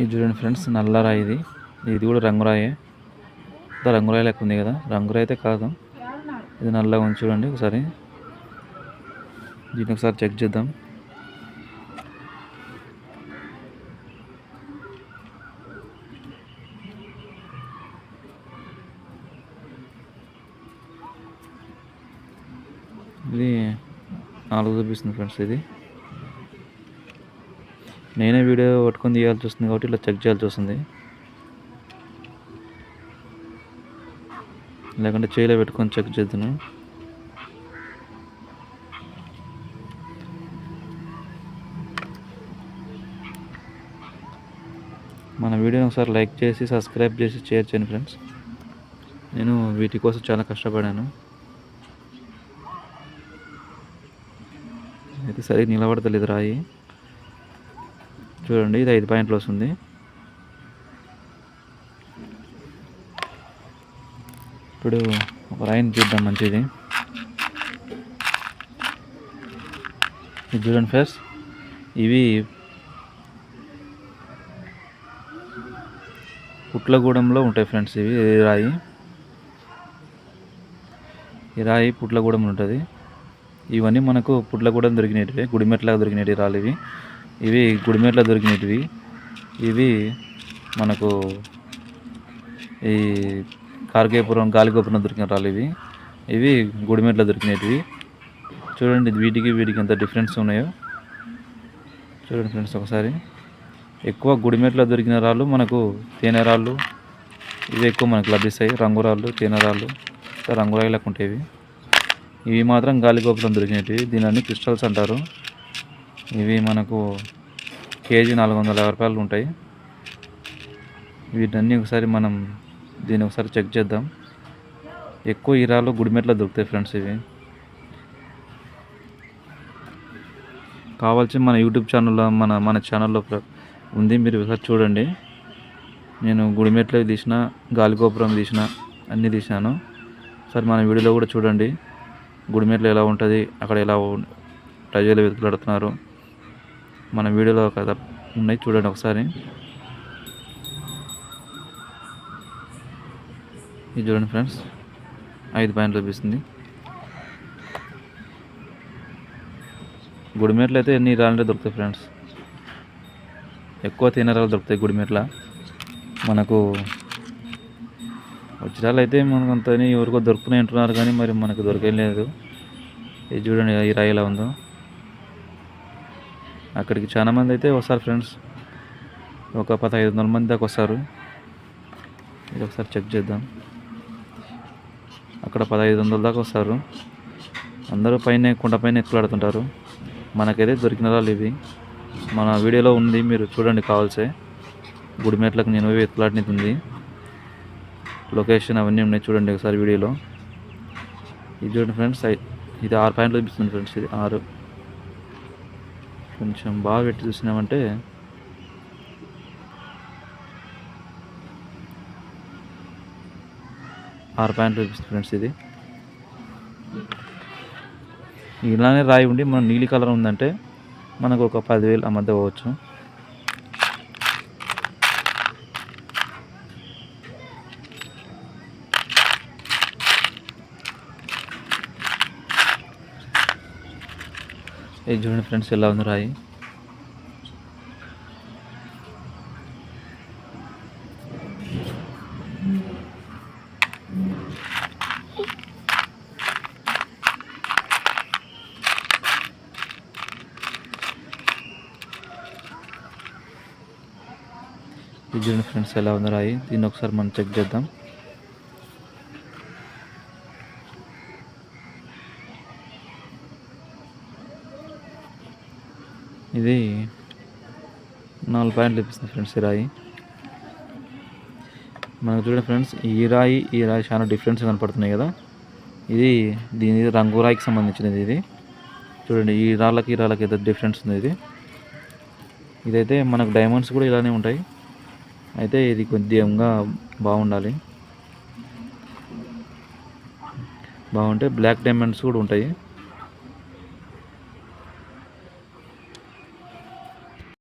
ఇది చూడండి ఫ్రెండ్స్ నల్లరాయి ఇది. ఇది కూడా రంగురాయే. ఇంత రంగురాయి లెక్క ఉంది కదా. రంగురాయి అయితే కాదు. ఇది నల్లగా ఉంది చూడండి ఒకసారి. దీన్ని ఒకసారి చెక్ చేద్దాం. ఇది నాలుగు చూపిస్తుంది ఫ్రెండ్స్ ఇది. నేనే వీడియో పట్టుకొని తీయాల్సి వస్తుంది కాబట్టి ఇట్లా చెక్ చేయాల్సి వస్తుంది. లేకుంటే చేయిలో పెట్టుకొని చెక్ చేద్దాను. మన వీడియోని ఒకసారి లైక్ చేసి సబ్స్క్రైబ్ చేసి షేర్ చేయండి ఫ్రెండ్స్. నేను వీటి కోసం చాలా కష్టపడాను. అయితే సరిగ్గా నిలబడతలేదు రాయి. చూడండి ఇది ఐదు పాయింట్లు వస్తుంది. ఇప్పుడు ఒక రాయిని చూద్దాం మంచిది. ఇది చూడండి ఫ్రెండ్స్ ఇవి పుట్లగూడెంలో ఉంటాయి ఫ్రెండ్స్ ఇవి రాయి. ఈ రాయి పుట్లగూడెం ఉంటుంది. ఇవన్నీ మనకు పుట్లగూడెం దొరికినవి గుడిమెట్లాగా దొరికినవి రాళ్ళు ఇవి. ఇవి గుడిమెట్ల దొరికినవి ఇవి మనకు ఈ కార్కేపురం గాలిగోపురం దొరికిన రాళ్ళు ఇవి. ఇవి గుడిమెట్ల దొరికినవి చూడండి వీటికి వీటికి ఎంత డిఫరెన్స్ ఉన్నాయో. చూడండి ఫ్రెండ్స్ ఒకసారి. ఎక్కువ గుడిమెట్లో దొరికిన రాళ్ళు మనకు తేనె రాళ్ళు. ఇవి ఎక్కువ మనకు లభిస్తాయి. రంగురాళ్ళు తేనె రాళ్ళు. రంగురాయిలకు ఉంటాయి ఇవి. మాత్రం గాలిగోపురం దొరికినవి దీని అన్ని క్రిస్టల్స్ అంటారు. ఇవి మనకు కేజీ నాలుగు వందల యాభై రూపాయలు ఉంటాయి. వీటన్నీ ఒకసారి మనం దీన్ని ఒకసారి చెక్ చేద్దాం. ఎక్కువ ఈరాలు గుడిమెట్లో దొరుకుతాయి ఫ్రెండ్స్ ఇవి. కావాల్సి మన యూట్యూబ్ ఛానల్లో మన మన ఛానల్లో ఉంది. మీరు ఒకసారి చూడండి. నేను గుడిమెట్లో తీసిన గాలిగోపురం తీసిన అన్నీ తీశాను. సరే మన వీడియోలో కూడా చూడండి. గుడిమెట్లో ఎలా ఉంటుంది అక్కడ ఎలా ఉం- ప్రజలు వెతుకులాడుతున్నారు. మన వీడియోలో కదా ఉన్నాయి చూడండి ఒకసారి. ఇది చూడండి ఫ్రెండ్స్ ఐదు పాయింట్లు చూపిస్తుంది గుడిమేట్లు అయితే ఎన్ని రాళ్ళే దొరుకుతాయి ఫ్రెండ్స్? ఎక్కువ తినరాలు దొరుకుతాయి గుడిమేట్ల. మనకు వచ్చిరాలు అయితే మనకు అంత ఎవరికో దొరుకుతున్నాయి అంటున్నారు కానీ మరి మనకు దొరకలేదు ఇది చూడండి ఈ రాయి ఎలా ఉందో. అక్కడికి చాలా మంది అయితే వస్తారు ఫ్రెండ్స్. ఒక పదహైదు వందల మంది దాకా వస్తారు. ఇది ఒకసారి చెక్ చేద్దాం. అక్కడ పదహైదు వందల దాకా వస్తారు. అందరూ పైన కుండపైన ఎక్కులాడుతుంటారు. మనకైతే దొరికిన రాళ్ళు ఇవి. మన వీడియోలో ఉంది మీరు చూడండి కావాల్సే. గుడిమెట్లకు నేను పోయి ఎత్తులాడినది ఉంది. లొకేషన్ అవన్నీ ఉన్నాయి చూడండి ఒకసారి వీడియోలో. ఇది చూడండి ఫ్రెండ్స్ ఇది ఆరు పాయింట్లు చూపిస్తుంది ఫ్రెండ్స్ ఇది ఆరు. కొంచెం బాగా పెట్టి చూసినామంటే ఆరు పాయింట్లు చూపిస్తుంది ఫ్రెండ్స్ ఇది. ఇలానే రాయి ఉండి మనం నీలి కలర్ ఉందంటే మనకు ఒక పదివేలు ఆ మధ్య పోవచ్చు. ఇది చూడండి ఫ్రెండ్స్ ఎలా ఉంది రాయి? ఇది చూడండి ఫ్రెండ్స్ ఎలా ఉంది రాయి? దీన్ని ఒకసారి మనం చెక్ చేద్దాం. ఇది నాలుగు పాయింట్లు ఇప్పిస్తుంది ఫ్రెండ్స్ ఈ రాయి. మనకు చూడండి ఫ్రెండ్స్ ఈ రాయి ఈ రాయి చాలా డిఫరెన్స్ కనపడుతున్నాయి కదా. ఇది దీని రంగు రాయికి సంబంధించినది ఇది. చూడండి ఈ రాళ్ళకి ఈ రాళ్ళకి ఏదో డిఫరెన్స్ ఉంది ఇది. ఇదైతే మనకు డైమండ్స్ కూడా ఇలానే ఉంటాయి. అయితే ఇది కొద్దిగా బాగుండాలి. బాగుంటే బ్లాక్ డైమండ్స్ కూడా ఉంటాయి.